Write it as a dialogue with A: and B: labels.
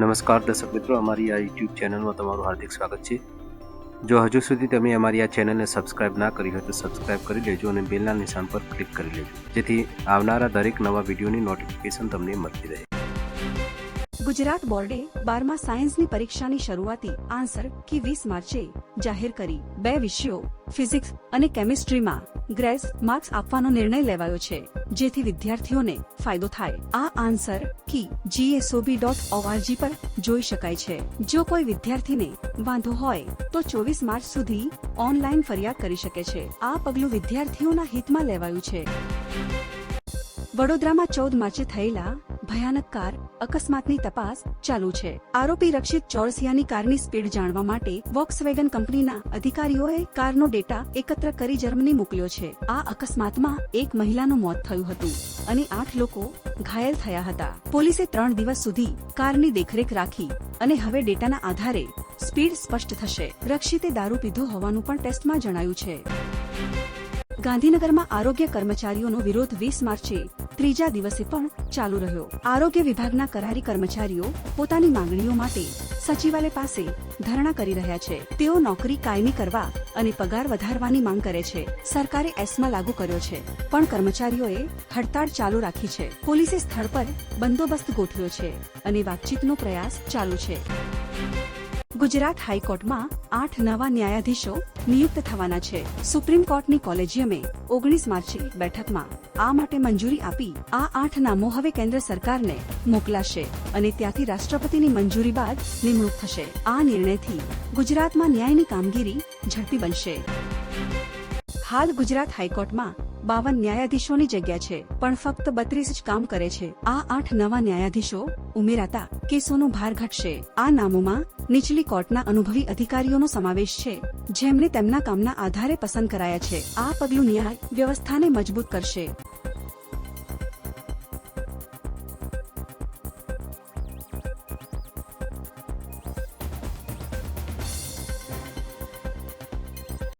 A: નમસ્કાર દર્શક મિત્રો, અમારી આ યુટ્યુબ ચેનલમાં તમારું હાર્દિક સ્વાગત છે. જો હજુ સુધી તમે અમારી આ ચેનલને સબસ્ક્રાઇબ ના કરી હોય તો સબસ્ક્રાઇબ કરી લેજો અને બેલના નિશાન પર ક્લિક કરી લેજો. જેથી આવનારા દરેક નવા વિડીયોની નોટિફિકેશન તમને મળતી રહે.
B: ગુજરાત બોર્ડે બારમા સાયન્સની પરીક્ષાની શરૂઆતી આન્સર કી વીસ માર્ચે જાહેર કરી. બે વિષયો ફિઝિક્સ અને કેમિસ્ટ્રીમાં ગ્રેસ માર્ક્સ આપવાનો નિર્ણય લેવાયો છે, જેથી વિદ્યાર્થીઓને ફાયદો થાય. આ answer key GSOB dot ORG પર જોઈ શકાય છે. જો કોઈ વિદ્યાર્થીને વાંધો હોય, તો ચોવીસ માર્ચ સુધી ઓનલાઈન ફરિયાદ કરી શકે છે. આ પગલું વિદ્યાર્થીઓના હિતમાં લેવાયું છે. વડોદરામાં ચૌદ માર્ચે થયેલા ભયાનક કાર, અકસ્માતની તપાસ ચાલુ છે. આરોપી રક્ષિત ચોરસિયાની કારની સ્પીડ જાણવા માટે વોક્સવેગન કંપનીના અધિકારીઓએ કારનો ડેટા એકત્ર કરી જર્મની મોકલ્યો છે. આ અકસ્માતમાં એક મહિલાનું મોત થયું હતું અને આઠ લોકો ઘાયલ થયા હતા. પોલીસે ત્રણ દિવસ સુધી કારની દેખરેખ રાખી અને હવે ડેટાના આધારે સ્પીડ સ્પષ્ટ થશે. રક્ષિતે દારૂ પીધો હોવાનું પણ ટેસ્ટમાં જણાયું છે. ગાંધીનગરમાં આરોગ્ય કર્મચારીઓનો વિરોધ વીસ માર્ચે, ત્રીજા દિવસે પણ ચાલુ રહ્યો. આરોગ્ય વિભાગના કરારી કર્મચારીઓ પોતાની માંગણીઓ માટે સચિવાલય પાસે ધરણા કરી રહ્યા છે. તેઓ નોકરી કાયમી કરવા અને પગાર વધારવાની માંગ કરે છે. સરકારે એસમા લાગુ કર્યો છે, પણ કર્મચારીઓએ હડતાળ ચાલુ રાખી છે. પોલીસે સ્થળ પર બંદોબસ્ત ગોઠવ્યો છે અને વાતચીતનો પ્રયાસ ચાલુ છે. ગુજરાત હાઈકોર્ટમાં આઠ નવા ન્યાયાધીશો નિયુક્ત થવાના છે. સુપ્રીમ કોર્ટની કોલેજિયમે ઓગણીસ માર્ચે બેઠકમાં આ માટે મંજૂરી આપી આ આઠ નામો હવે કેન્દ્ર સરકારને મોકલાશે અને ત્યાંથી રાષ્ટ્રપતિની મંજૂરી બાદ નિમણૂક થશે. આ નિર્ણયથી ગુજરાતમાં ન્યાયની કામગીરી ઝડપી બનશે. હાલ ગુજરાત હાઈકોર્ટમાં બાવન ન્યાયાધીશોની જગ્યા છે, પણ ફક્ત બત્રીસ જ કામ કરે છે. આ આઠ નવા ન્યાયાધીશો ઉમેરાતા કેસોનો ભાર ઘટશે. આ નામોમાં નીચલી કોર્ટના અનુભવી અધિકારીઓનો સમાવેશ છે જેમને તેમના કામના આધારે પસંદ કરાયા છે. આ પગલું ન્યાય વ્યવસ્થાને મજબૂત કરશે.